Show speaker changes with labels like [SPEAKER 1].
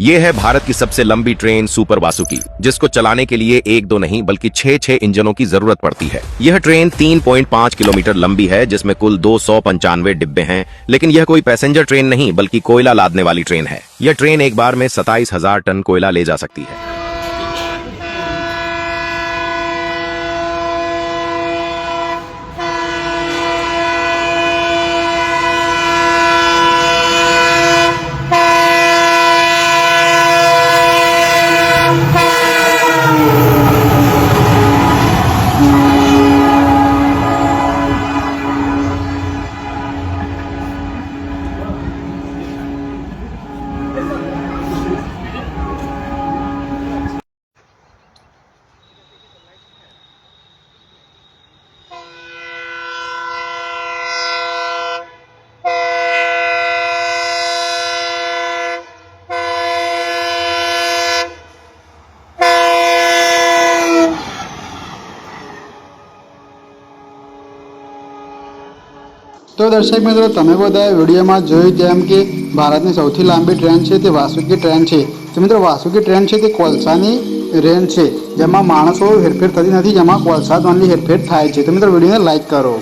[SPEAKER 1] ये है भारत की सबसे लंबी ट्रेन सुपर वासुकी, जिसको चलाने के लिए एक दो नहीं, बल्कि छह छह इंजनों की ज़रूरत पड़ती है। यह ट्रेन 3.5 किलोमीटर लंबी है, जिसमें कुल दो सौ पंचानवे डिब्बे हैं, लेकिन यह कोई पैसेंजर ट्रेन नहीं, बल्कि कोयला लादने वाली ट्रेन है। यह ट्रेन एक बार में सताइस हज़ार टन कोयला ले जा सकती है।
[SPEAKER 2] તો દર્શક મિત્રો, તમે બધાએ વિડીયોમાં જોયું તેમ કે ભારતની સૌથી લાંબી ટ્રેન છે તે વાસુકી ટ્રેન છે. તો મિત્રો, વાસુકી ટ્રેન છે તે કોલસાની ટ્રેન છે, જેમાં માણસો હેરફેર થતી નથી, જેમાં કોલસા દ્વારની હેરફેર થાય છે. તો મિત્રો, વિડીયોને લાઈક કરો.